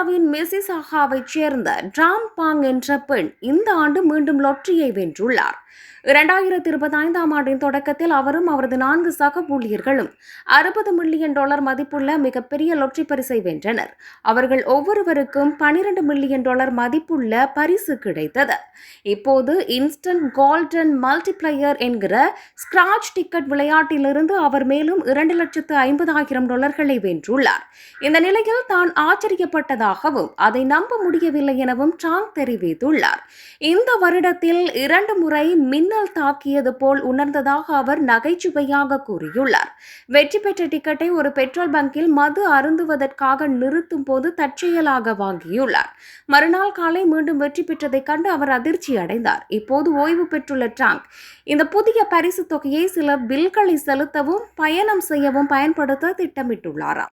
கனடாவின் மிசிசாகாவைச் சேர்ந்த டிராம் பாங் என்ற பெண் இந்த ஆண்டு மீண்டும் லொட்டரியை வென்றுள்ளார். இரண்டாயிரத்தி இருபத்தி ஐந்தாம் ஆண்டின் தொடக்கத்தில் அவரும் அவரது நான்கு சக ஊழியர்களும் அறுபது மில்லியன் டாலர் மதிப்புள்ள மிகப்பெரிய லொட்டரி பரிசை வென்றனர். அவர்கள் ஒவ்வொருவருக்கும் பனிரெண்டு மில்லியன் டாலர் மதிப்புள்ள பரிசு கிடைத்தது. இப்போது இன்ஸ்டன்ட் கோல்டன் மல்டிப்ளையர் என்கிற ஸ்கிராச் டிக்கெட் விளையாட்டிலிருந்து அவர் மேலும் இரண்டு லட்சத்து ஐம்பதாயிரம் டாலர்களை வென்றுள்ளார். இந்த நிலையில் தான் இருப்பதாகவும் அதை நம்ப முடியவில்லை எனவும் ட்ராங் தெரிவித்துள்ளார். இந்த வருடத்தில் இரண்டு முறை மின்னல் தாக்கியது போல் உணர்ந்ததாக அவர் நகைச்சுவையாக கூறியுள்ளார். வெற்றி பெற்ற டிக்கெட்டை ஒரு பெட்ரோல் பங்கில் மது அருந்துவதற்காக நிறுத்தும் போது தற்செயலாக வாங்கியுள்ளார். மறுநாள் காலை மீண்டும் வெற்றி பெற்றதைக் கண்டு அவர் அதிர்ச்சி அடைந்தார். இப்போது ஓய்வு பெற்றுள்ள ட்ராங்க் இந்த புதிய பரிசு தொகையை சில பில்களை செலுத்தவும் பயணம் செய்யவும் பயன்படுத்த திட்டமிட்டுள்ளாராம்.